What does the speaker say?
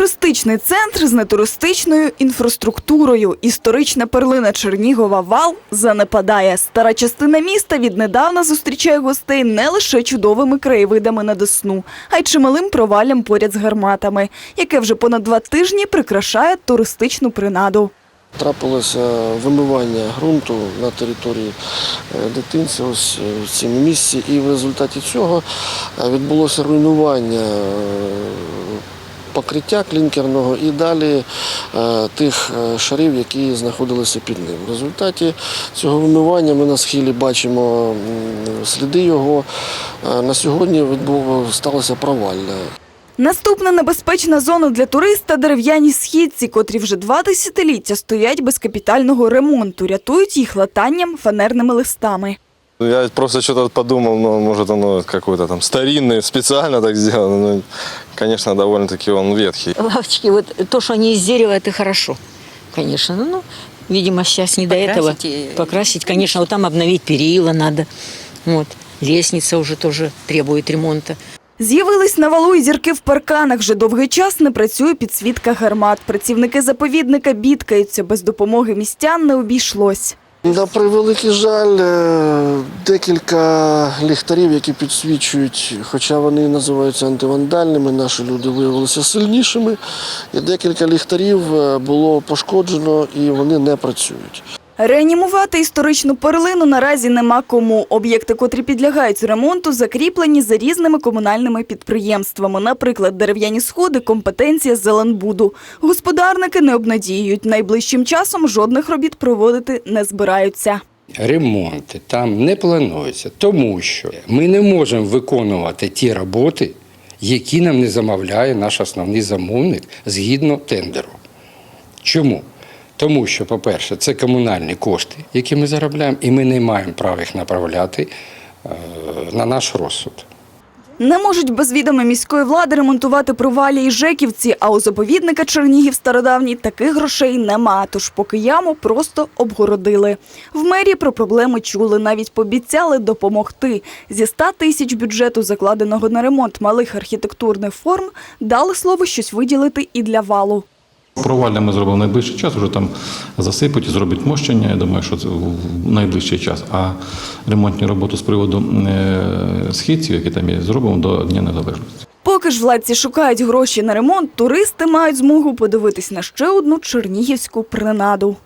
Туристичний центр з нетуристичною інфраструктурою. Історична перлина Чернігова вал занепадає. Стара частина міста віднедавна зустрічає гостей не лише чудовими краєвидами на Десну, а й чималим проваллям поряд з гарматами, яке вже понад два тижні прикрашає туристичну принаду. Трапилося вимивання ґрунту на території е, дитинця ось е, в цьому місці, і в результаті цього е, відбулося руйнування покриття клінкерного і далі е, тих е, шарів, які знаходилися під ним. В результаті цього вимивання ми на схилі бачимо сліди його. Е, На сьогодні відбув, сталося провалля. Наступна небезпечна зона для туриста – дерев'яні східці, котрі вже два десятиліття стоять без капітального ремонту, рятують їх латанням фанерними листами. Я просто что-то подумал, ну, может, оно какой-то там старинный, специально так сделано. Но, конечно, довольно-таки он ветхий. Лавочки, вот то, что они из дерева, это хорошо, конечно. Ну, ну, видимо, сейчас не до этого. И- Покрасить, конечно, вот там обновить перила надо. Вот. Лестница уже тоже требует ремонта. З'явились на валу і зірки в парканах. Вже довгий час не працює підсвітка гармат. Працівники заповідника бідкаються. Без допомоги містян не обійшлось. На превеликий жаль, е, декілька ліхтарів, які підсвічують, хоча вони називаються антивандальними, наші люди виявилися сильнішими. І декілька ліхтарів е, було пошкоджено і вони не працюють. Реанімувати історичну перлину наразі нема кому. Об'єкти, котрі підлягають ремонту, закріплені за різними комунальними підприємствами. Наприклад, дерев'яні сходи – компетенція Зеленбуду. Господарники не обнадіюють. Найближчим часом жодних робіт проводити не збираються. ремонти там не плануються, тому що ми не можемо виконувати ті роботи, які нам не замовляє наш основний замовник згідно тендеру. Чому? Тому що, по-перше, це комунальні кошти, які ми заробляємо, і ми не маємо права їх направляти е, на наш розсуд. Не можуть без відома міської влади ремонтувати провалі і жеківці, а у заповідника Чернігів стародавній таких грошей нема, тож поки яму просто обгородили. В мерії про проблеми чули, навіть пообіцяли допомогти. Зі 100 тисяч бюджету, закладеного на ремонт малих архітектурних форм, дали слово щось виділити і для валу. Провалля ми зробимо в найближчий час, вже там засипуть зробить мощення. Я думаю, що це в найближчий час. А ремонтні роботи з приводу е, східців, які там є, зробимо до Дня Незалежності. Поки ж владці шукають гроші на ремонт, туристи мають змогу подивитись на ще одну чернігівську принаду.